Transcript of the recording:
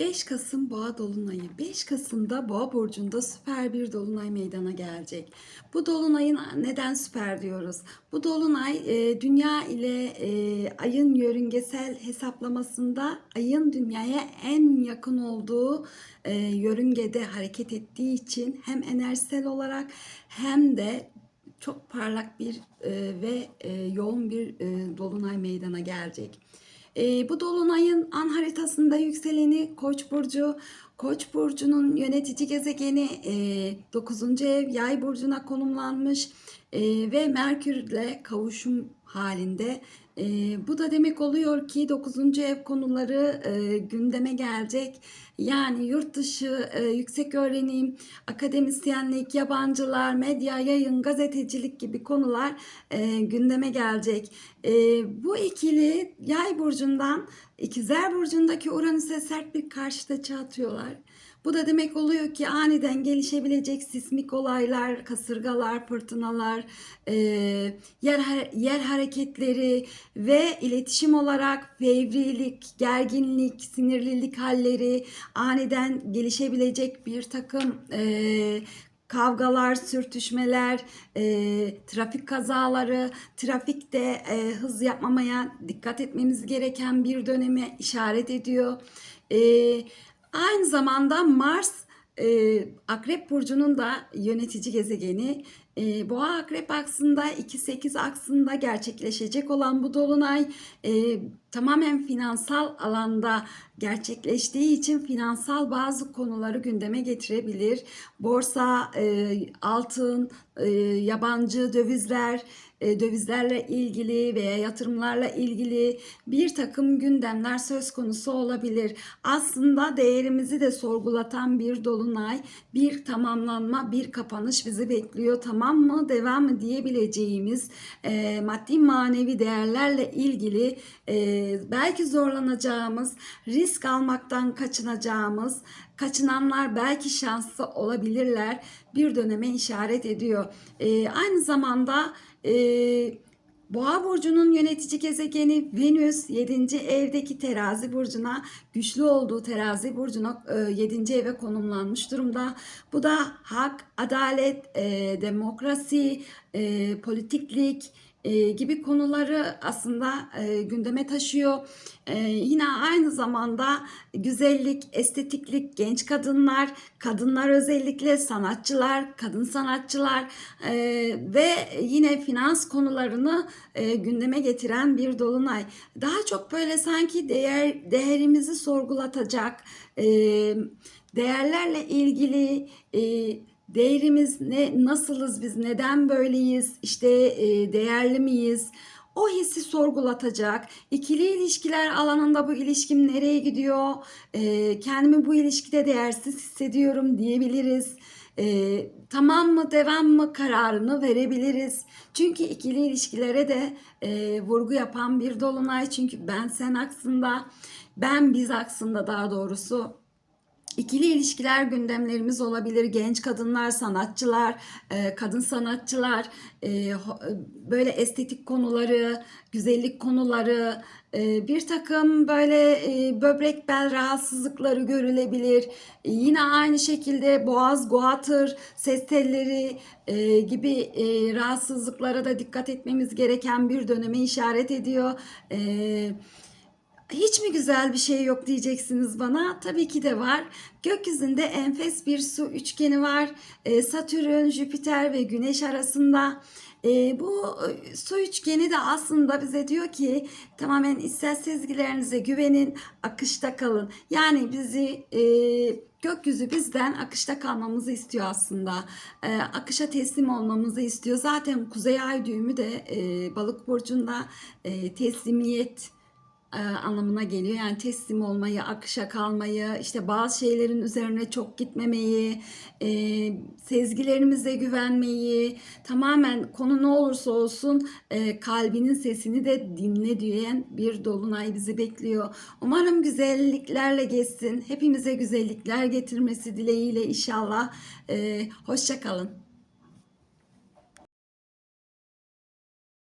5 Kasım Boğa Dolunayı. 5 Kasım'da Boğa burcunda süper bir dolunay meydana gelecek. Bu dolunayın neden süper diyoruz? Bu dolunay e, dünya ile e, ayın yörüngesel hesaplamasında ayın dünyaya en yakın olduğu e, yörüngede hareket ettiği için hem enerjisel olarak hem de çok parlak bir e, ve e, yoğun bir e, dolunay meydana gelecek. E, bu dolunayın an haritasında yükseleni Koç burcu. Koç burcunun yönetici gezegeni e, 9. ev Yay burcuna konumlanmış e, ve Merkürle kavuşum halinde. E, bu da demek oluyor ki 9. ev konuları e, gündeme gelecek. Yani yurt dışı e, yüksek öğrenim, akademisyenlik, yabancılar, medya, yayın, gazetecilik gibi konular e, gündeme gelecek. E, bu ikili Yay burcundan İkizler burcundaki Uranüs'e sert bir karşıt açı atıyorlar. Bu da demek oluyor ki aniden gelişebilecek sismik olaylar, kasırgalar, fırtınalar, e, yer yer hareketleri ve iletişim olarak fevrilik, gerginlik, sinirlilik halleri, aniden gelişebilecek bir takım e, kavgalar, sürtüşmeler, e, trafik kazaları, trafikte e, hız yapmamaya dikkat etmemiz gereken bir döneme işaret ediyor. E, aynı zamanda Mars e, Akrep Burcu'nun da yönetici gezegeni. E, Boğa Akrep aksında 2-8 aksında gerçekleşecek olan bu dolunay e, tamamen finansal alanda gerçekleştiği için finansal bazı konuları gündeme getirebilir. Borsa, e, altın, e, yabancı dövizler, e, dövizlerle ilgili veya yatırımlarla ilgili bir takım gündemler söz konusu olabilir. Aslında değerimizi de sorgulatan bir dolunay, bir tamamlanma, bir kapanış bizi bekliyor. Tamam mı, devam mı diyebileceğimiz e, maddi manevi değerlerle ilgili e, belki zorlanacağımız, risk almaktan kaçınacağımız, kaçınanlar belki şanslı olabilirler bir döneme işaret ediyor. E, aynı zamanda e, Boğa burcunun yönetici gezegeni Venüs 7. evdeki terazi burcuna güçlü olduğu terazi burcuna 7. eve konumlanmış durumda. Bu da hak, adalet, e, demokrasi, e, politiklik, e, gibi konuları aslında e, gündeme taşıyor. E, yine aynı zamanda güzellik, estetiklik, genç kadınlar, kadınlar özellikle sanatçılar, kadın sanatçılar ve yine finans konularını gündeme getiren bir dolunay. Daha çok böyle sanki değer değerimizi sorgulatacak, değerlerle ilgili Değerimiz ne, nasılız biz, neden böyleyiz, işte e, değerli miyiz? O hissi sorgulatacak. İkili ilişkiler alanında bu ilişkim nereye gidiyor? E, kendimi bu ilişkide değersiz hissediyorum diyebiliriz. E, tamam mı devam mı kararını verebiliriz. Çünkü ikili ilişkilere de e, vurgu yapan bir dolunay. Çünkü ben sen aksında, ben biz aksında daha doğrusu İkili ilişkiler gündemlerimiz olabilir. Genç kadınlar, sanatçılar, e, kadın sanatçılar, e, böyle estetik konuları, güzellik konuları, e, bir takım böyle böbrek bel rahatsızlıkları görülebilir. Yine aynı şekilde boğaz, guatr, ses telleri gibi rahatsızlıklara da dikkat etmemiz gereken bir döneme işaret ediyor. Evet hiç mi güzel bir şey yok diyeceksiniz bana? Tabii ki de var. Gökyüzünde enfes bir su üçgeni var. E, Satürn, Jüpiter ve Güneş arasında. E, bu su üçgeni de aslında bize diyor ki tamamen içsel sezgilerinize güvenin, akışta kalın. Yani bizi e, gökyüzü bizden akışta kalmamızı istiyor aslında. E, akışa teslim olmamızı istiyor. Zaten Kuzey Ay düğümü de e, Balık burcunda e, teslimiyet e, anlamına geliyor. Yani teslim olmayı, akışa kalmayı, işte bazı şeylerin üzerine çok gitmemeyi, e, sezgilerimize güvenmeyi, tamamen konu ne olursa olsun e, kalbinin sesini de dinle diyen bir dolunay bizi bekliyor. Umarım güzelliklerle geçsin. Hepimize güzellikler getirmesi dileğiyle inşallah. E, hoşça kalın.